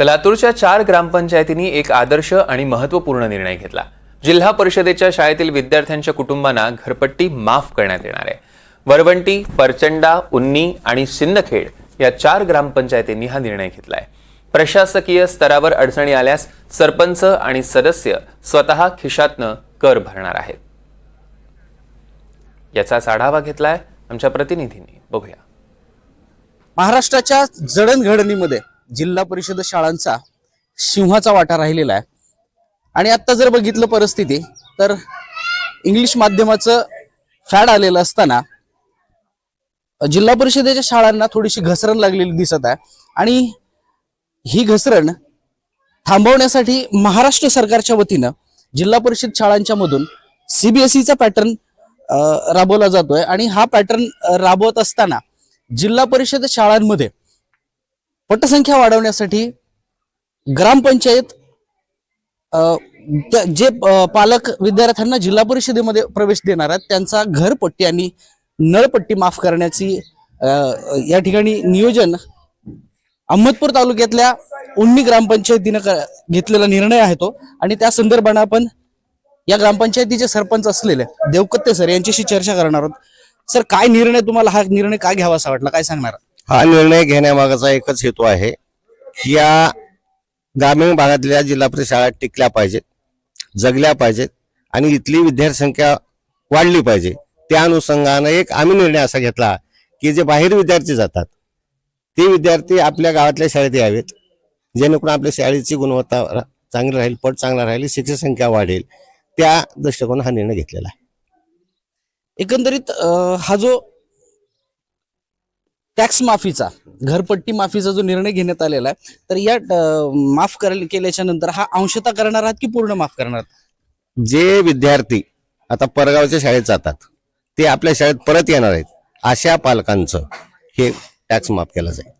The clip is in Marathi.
तर लातूरच्या चार ग्रामपंचायतींनी एक आदर्श आणि महत्त्वपूर्ण निर्णय घेतला. जिल्हा परिषदेच्या शाळेतील विद्यार्थ्यांच्या कुटुंबांना घरपट्टी माफ करण्यात येणार आहे. वरवंटी परचंडा उन्नी आणि सिंदखेड या चार ग्रामपंचायतींनी हा निर्णय घेतलाय. प्रशासकीय स्तरावर अडचणी आल्यास सरपंच आणि सदस्य स्वतः खिशातनं कर भरणार आहेत. याचाच आढावा घेतलाय आमच्या प्रतिनिधींनी. बघूया. महाराष्ट्राच्या जडणघडणीमध्ये जिल्हा परिषद शाळांचा सिंहाचा वाटा राहिलेला आहे. आणि आत्ता जर बघितलं परिस्थिती तर इंग्लिश माध्यमाचं फॅड आलेलं असताना जिल्हा परिषदेच्या शाळांना थोडीशी घसरण लागलेली दिसत आहे. आणि ही घसरण थांबवण्यासाठी महाराष्ट्र सरकारच्या वतीनं जिल्हा परिषद शाळांच्या मधून सीबीएसईचा पॅटर्न राबवला जातोय. आणि हा पॅटर्न राबवत असताना जिल्हा परिषद शाळांमध्ये पटसंख्या वाढवण्यासाठी ग्रामपंचायत जे पालक विद्यार्थ्यांना जिल्हा परिषदेमध्ये प्रवेश देणार आहेत त्यांचा घरपट्टी आणि नळपट्टी माफ करण्याची या ठिकाणी नियोजन अहमदपूर तालुक्यातल्या उन्नी ग्रामपंचायतीनं घेतलेला निर्णय आहे तो. आणि त्या संदर्भानं आपण या ग्रामपंचायतीचे सरपंच असलेले देवकत्ते सर यांच्याशी चर्चा करणार आहोत. सर काय निर्णय तुम्हाला हा निर्णय काय घ्यावा असा वाटला? काय सांगणार? हा निर्णय घेण्यामागचा एकच हेतू आहे की या ग्रामीण भागातल्या जिल्हा परिषद शाळा टिकल्या पाहिजेत जगल्या पाहिजेत आणि इथली विद्यार्थी संख्या वाढली पाहिजे. त्या अनुषंगानं एक आम्ही निर्णय असा घेतला की जे बाहेर विद्यार्थी जातात ते विद्यार्थी आपल्या गावातल्या शाळेत यावेत. जेणेकरून आपल्या शाळेची गुणवत्ता रा- चांगली राहील पट चांगला राहील शिक्षक संख्या वाढेल. त्या दृष्टिकोन हा निर्णय घेतलेला आहे. एकंदरीत हा जो टॅक्स माफीचा घरपट्टी माफीचा जो निर्णय घेण्यात आलेला आहे तर या माफ कर- केल्याच्यानंतर हा अंशता करणार आहात की पूर्ण माफ करणार आहात? जे विद्यार्थी आता परगावच्या शाळेत जातात ते आपल्या शाळेत परत येणार आहेत अशा पालकांचं हे टॅक्स माफ केला जाईल